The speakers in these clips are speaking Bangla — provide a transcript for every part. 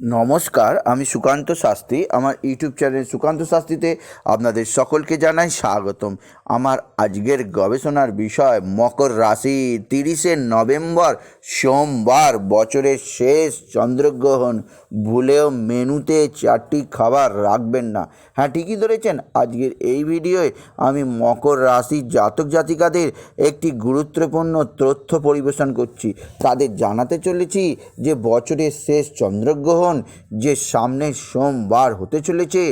নমস্কার, আমি সুকান্ত শাস্ত্রী। আমার ইউটিউব চ্যানেল সুকান্ত শাস্ত্রীতে আপনাদের সকলকে জানাই স্বাগতম। আমার আজকের গবেষণার বিষয়, মকর রাশি, তিরিশে নভেম্বর, সোমবার, বছরের শেষ চন্দ্রগ্রহণ। ভুলেও মেনুতে চারটি খাবার রাখবেন না। হ্যাঁ ঠিকই ধরেছেন, আজকের এই ভিডিওয়ে আমি মকর রাশির জাতক জাতিকাদের একটি গুরুত্বপূর্ণ তথ্য পরিবেশন করছি। তাদের জানাতে চলেছি যে বছরের শেষ চন্দ্রগ্রহণ যে সামনের সোমবার হতে চলেছে,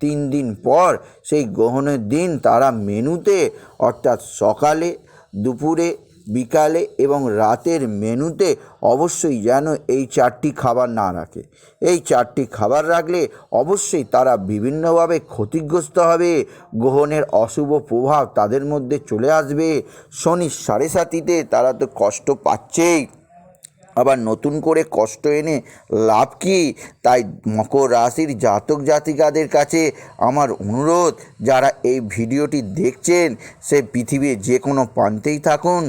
তিন দিন পর সেই গ্রহণের দিন তারা মেনুতে, অর্থাৎ সকালে, দুপুরে, বিকালে এবং রাতের মেনুতে অবশ্যই যেন এই চারটি খাবার না রাখে। এই চারটি খাবার রাখলে অবশ্যই তারা বিভিন্নভাবে ক্ষতিগ্রস্ত হবে, গ্রহণের অশুভ প্রভাব তাদের মধ্যে চলে আসবে। শনি সাড়ে সাতিতে তারা তো কষ্ট পাচ্ছেই। আবার নতুন করে কষ্ট এনে লাভ কি? তাই মকর রাশির জাতক জাতিকাদের কাছে আমার অনুরোধ, যারা এই ভিডিওটি দেখছেন, সে পৃথিবীর যে কোনো প্রান্তেই থাকুন।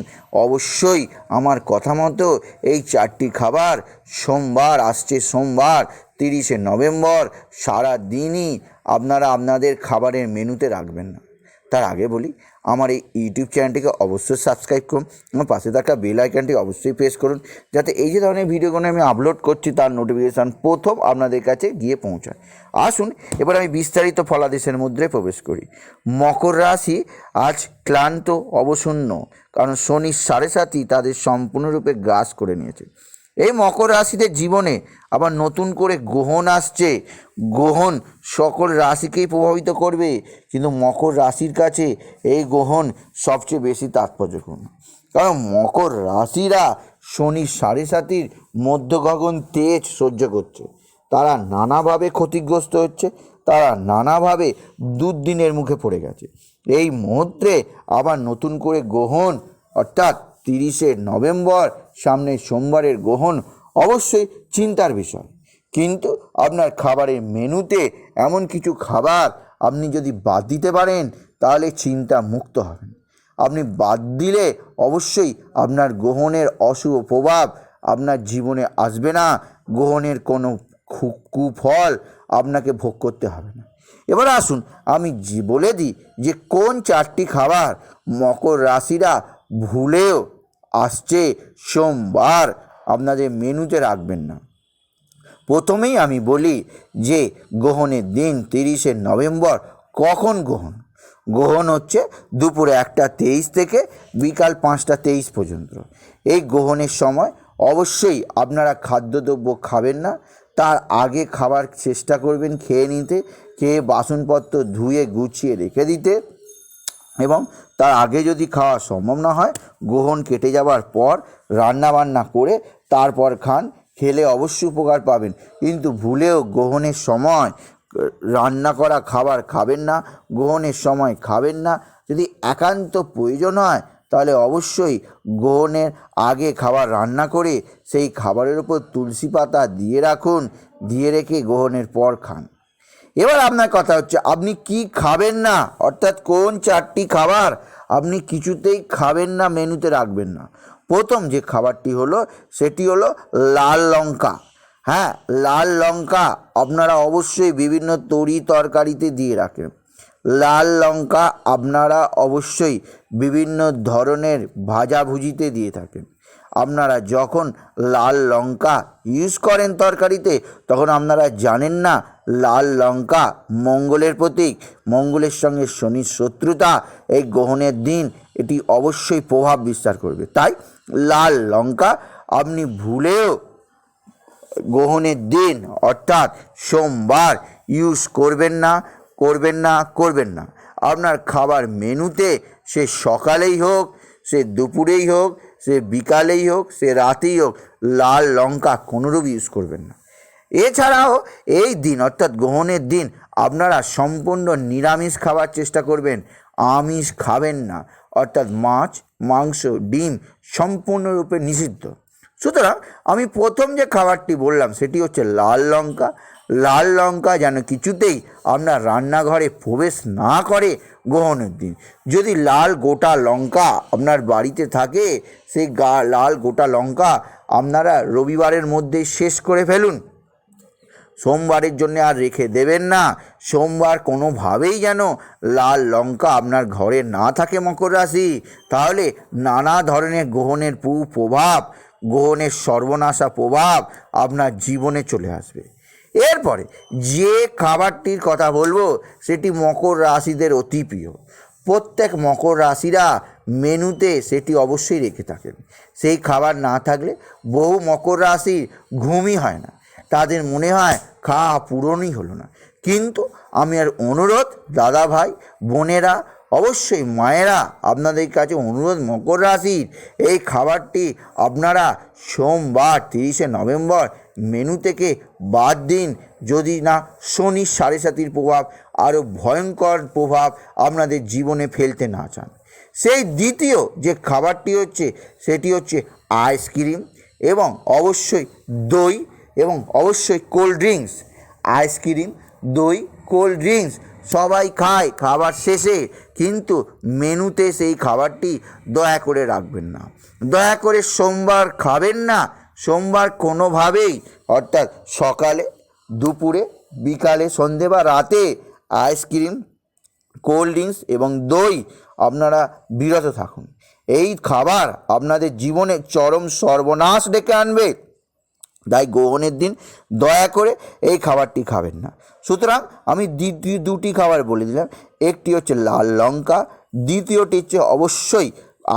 অবশ্যই আমার কথা মতো এই চারটি খাবার সোমবার আসছে, সোমবার তিরিশে নভেম্বর সারা দিনই আপনারা আপনাদের খাবারের মেনুতে রাখবেন না। তার আগে বলি, আমার এই ইউটিউব চ্যানেলটিকে অবশ্যই সাবস্ক্রাইব করুন আমার পাশে থাকা বেল আইকনটি অবশ্যই প্রেস করুন, যাতে এই যে ধরনের ভিডিওগুলো আমি আপলোড করছি, তার নোটিফিকেশান প্রথম আপনাদের কাছে গিয়ে পৌঁছায়। আসুন, এবার আমি বিস্তারিত ফলাদেশের মধ্যে প্রবেশ করি। মকর রাশি আজ ক্লান্ত, অবসন্ন, কারণ শনি সাড়ে সাতই তাদের সম্পূর্ণরূপে গ্রাস করে নিয়েছে। এই মকর রাশিদের জীবনে আবার নতুন করে গ্রহণ আসছে। গ্রহণ সকল রাশিকেই প্রভাবিত করবে, কিন্তু মকর রাশির কাছে এই গ্রহণ সবচেয়ে বেশি তাৎপর্যপূর্ণ। কারণ মকর রাশিরা শনি সাড়ে সাতির মধ্য গগন তেজ সহ্য করছে। তারা নানাভাবে ক্ষতিগ্রস্ত হচ্ছে, তারা নানাভাবে দুর্দিনের মুখে পড়ে গেছে। এই মুহূর্তে আবার নতুন করে গ্রহণ, অর্থাৎ তিরিশে নভেম্বর, সামনে সোমবারের গ্রহণ অবশ্যই চিন্তার বিষয়। কিন্তু আপনার খাবারের মেনুতে এমন কিছু খাবার আপনি যদি বাদ দিতে পারেন, তাহলে চিন্তা মুক্ত হবেন। আপনি বাদ দিলে অবশ্যই আপনার গ্রহণের অশুভ প্রভাব আপনার জীবনে আসবে না, গ্রহণের কোনো কুফল আপনাকে ভোগ করতে হবে না। এবার আসুন, আমি বলে দিই যে কোন চারটি খাবার মকর রাশিরা ভুলেও আসছে সোমবার। আপনাদের মেনুতে রাখবেন না। প্রথমেই আমি বলি যে গ্রহণের দিন তিরিশে নভেম্বর কখন গ্রহণ? গ্রহণ হচ্ছে দুপুরে একটা তেইশ থেকে বিকাল পাঁচটা তেইশ পর্যন্ত। এই গ্রহণের সময় অবশ্যই আপনারা খাদ্যদ্রব্য খাবেন না। তার আগে খাবার চেষ্টা করবেন খেয়ে নিতে। খেয়ে বাসনপত্র ধুয়ে গুছিয়ে রেখে দিতে। এবং তার আগে যদি খাওয়া সম্ভব না হয়, গ্রহণ কেটে যাওয়ার পর রান্না বান্না করে তারপর খান, খেলে অবশ্যই উপকার পাবেন। কিন্তু ভুলেও গ্রহণের সময় রান্না করা খাবার খাবেন না, গ্রহণের সময় খাবেন না। যদি একান্ত প্রয়োজন হয়, তাহলে অবশ্যই গ্রহণের আগে খাবার রান্না করে সেই খাবারের উপর তুলসী পাতা দিয়ে রাখুন, দিয়ে রেখে গ্রহণের পর খান। এবার আপনার কথা হচ্ছে, আপনি কি খাবেন না? অর্থাৎ কোন চারটি খাবার আপনি কিছুতেই খাবেন না, মেনুতে রাখবেন না? প্রথম যে খাবারটি হলো, সেটি হলো লাল লঙ্কা। হ্যাঁ লাল লঙ্কা আপনারা অবশ্যই বিভিন্ন তরি তরকারিতে দিয়ে রাখেন। লাল লঙ্কা আপনারা অবশ্যই বিভিন্ন ধরনের ভাজাভুজিতে দিয়ে থাকেন। আপনারা যখন লাল লঙ্কা ইউজ করেন তরকারিতে, তখন আপনারা জানেন না লাল লঙ্কা মঙ্গলের প্রতীক। মঙ্গলের সঙ্গে শনির শত্রুতা, এই গ্রহণের দিন, এটি অবশ্যই প্রভাব বিস্তার করবে। তাই লাল লঙ্কা আপনি ভুলেও গ্রহণের দিন, অর্থাৎ সোমবার ইউজ করবেন না করবেন না করবেন না। আপনার খাবার মেনুতে সে সকালেই হোক, সে দুপুরেই হোক সে বিকালেই হোক, সে রাতেই হোক, লাল লঙ্কা কোনোরূপ ইউজ করবেন না। এছাড়াও এই দিন, অর্থাৎ গ্রহণের দিন, আপনারা সম্পূর্ণ নিরামিষ খাবার চেষ্টা করবেন, আমিষ খাবেন না। অর্থাৎ মাছ, মাংস, ডিম সম্পূর্ণরূপে নিষিদ্ধ। সুতরাং আমি প্রথম যে খাবারটি বললাম, সেটি হচ্ছে লাল লঙ্কা লাল লঙ্কা যেন কিছুতেই আপনার রান্নাঘরে প্রবেশ না করে গ্রহণের দিন। যদি লাল গোটা লঙ্কা আপনার বাড়িতে থাকে, সেই গা, লাল গোটা লঙ্কা আপনারা রবিবারের মধ্যেই শেষ করে ফেলুন। সোমবারের জন্য আর রেখে দেবেন না। সোমবার কোনোভাবেই যেন লাল লঙ্কা আপনার ঘরে না থাকে মকর রাশি। তাহলে নানা ধরনের গ্রহণের পু প্রভাব গ্রহণের সর্বনাশা প্রভাব আপনার জীবনে চলে আসবে। এরপরে যে খাবারটির কথা বলব, সেটি মকর রাশিদের অতি প্রিয়। প্রত্যেক মকর রাশিরা মেনুতে সেটি অবশ্যই রেখে থাকেন। সেই খাবার না থাকলে বহু মকর রাশির ঘুমই হয় না। তাদের মনে হয়, খাওয়া পূরণই হলো না। কিন্তু আমি আর অনুরোধ, দাদা ভাই, বোনেরা, অবশ্যই মায়েরা, আপনাদের কাছে অনুরোধ, মকর রাশির এই খাবারটি আপনারা সোমবার তিরিশে নভেম্বর মেনু থেকে বাদ দিন। যদি না শনির সাড়ে সাতির প্রভাব, আরও ভয়ঙ্কর প্রভাব আপনাদের জীবনে ফেলতে না চান। সেই দ্বিতীয় যে খাবারটি হচ্ছে, সেটি হচ্ছে আইসক্রিম এবং অবশ্যই দই এবং অবশ্যই কোল্ড ড্রিঙ্কস আইসক্রিম দই কোল্ড ড্রিঙ্কস সবাই খায় খাবার শেষে, কিন্তু মেনুতে সেই খাবারটি দয়া করে রাখবেন না। দয়া করে সোমবার খাবেন না সোমবার কোনোভাবেই, অর্থাৎ সকালে, দুপুরে, বিকালে, সন্ধে বা রাতে আইসক্রিম, কোল্ড ড্রিঙ্কস এবং দই আপনারা বিরত থাকুন। এই খাবার আপনাদের জীবনে চরম সর্বনাশ ডেকে আনবে। তাই গ্রহণের দিন দয়া করে এই খাবারটি খাবেন না। সুতরাং আমি দ্বিতীয় দুটি খাবার বলে দিলাম। একটি হচ্ছে লাল লঙ্কা, দ্বিতীয়টি হচ্ছে অবশ্যই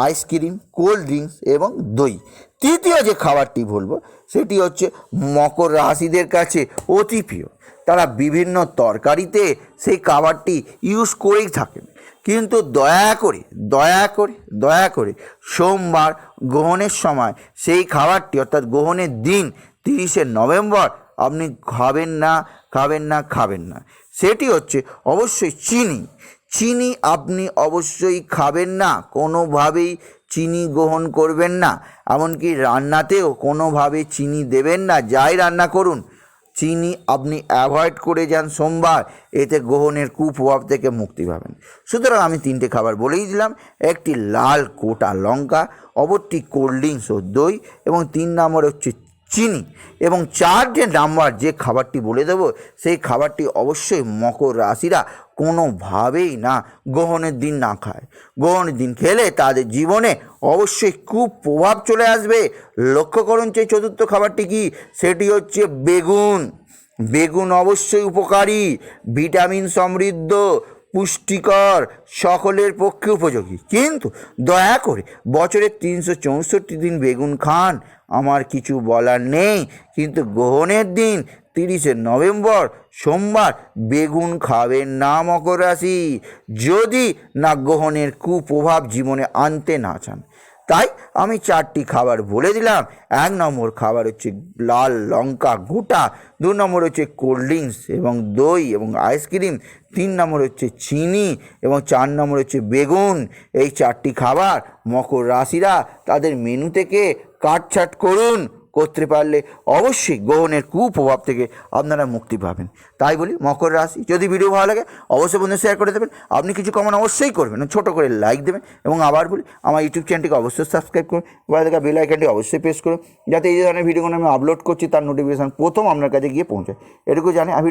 আইসক্রিম, কোল্ড ড্রিঙ্কস এবং দই। তৃতীয় যে খাবারটি বলব, সেটি হচ্ছে মকর রাশিদের কাছে অতি প্রিয়। তারা বিভিন্ন তরকারিতে সেই খাবারটি ইউজ করেই থাকেন। কিন্তু দয়া করে দয়া করে দয়া করে সোমবার গ্রহণের সময় সেই খাবারটি, অর্থাৎ গ্রহণের দিন তিরিশে নভেম্বর, আপনি খাবেন না খাবেন না খাবেন না। সেটি হচ্ছে অবশ্যই চিনি। চিনি আপনি অবশ্যই খাবেন না। কোনোভাবেই চিনি গ্রহণ করবেন না, এমনকি রান্নাতেও কোনোভাবে চিনি দেবেন না। যাই রান্না করুন, চিনি আপনি অ্যাভয়েড করে যান সোমবার, এতে গ্রহণের কুপ্রভাব থেকে মুক্তি পাবেন। সুতরাং আমি তিনটে খাবার বলেই দিলাম, একটি লাল কোটা লঙ্কা, অপরটি কোল্ড ড্রিঙ্কস ও দই, এবং তিন নম্বর হচ্ছে চিনি এবং চার যে নাম্বার যে খাবারটি বলে দেব, সেই খাবারটি অবশ্যই মকর রাশিরা কোনোভাবেই না গ্রহণের দিন না খায়। গ্রহণের দিন খেলে তাদের জীবনে অবশ্যই খুব প্রভাব চলে আসবে। লক্ষ্য করুন যে চতুর্থ খাবারটি কি? সেটি হচ্ছে বেগুন। বেগুন অবশ্যই উপকারী, ভিটামিন সমৃদ্ধ, পুষ্টিকর, সকলের পক্ষে উপযোগী। কিন্তু দয়া করে বছরের তিনশো চৌষট্টি দিন বেগুন খান। আমার কিছু বলার নেই। কিন্তু গ্রহণের দিন, তিরিশে নভেম্বর, সোমবার বেগুন খাবেন না, মকর রাশি। যদি না গ্রহণের কুপ্রভাব জীবনে আনতে না চান। তাই আমি চারটি খাবার বলে দিলাম। এক নম্বর খাবার হচ্ছে লাল লঙ্কা গোটা, দু নম্বর হচ্ছে কোল্ড ড্রিঙ্কস এবং দই এবং আইসক্রিম তিন নম্বর হচ্ছে চিনি এবং চার নম্বর হচ্ছে বেগুন। এই চারটি খাবার মকর রাশিরা তাদের মেনু থেকে কাটছাট করুন, করতে পারলে অবশ্যই গ্রহণের কুপ্রভাব থেকে আপনারা মুক্তি পাবেন। তাই বলি মকর রাশি, যদি ভিডিও ভালো লাগে, অবশ্যই বন্ধু শেয়ার করে দেবেন। আপনি কিছু কমান অবশ্যই করবেন, ছোটো করে লাইক দেবেন এবং আবার বলি আমার ইউটিউব চ্যানেলটিকে অবশ্যই সাবস্ক্রাইব করুন। বা দেখা বেল আইকনটি অবশ্যই প্রেস করুন। যাতে এই ধরনের ভিডিওগুলো আমি আপলোড করছি, তার নোটিফিকেশান প্রথম আপনার কাছে গিয়ে পৌঁছায়। এটুকু জানি, আমি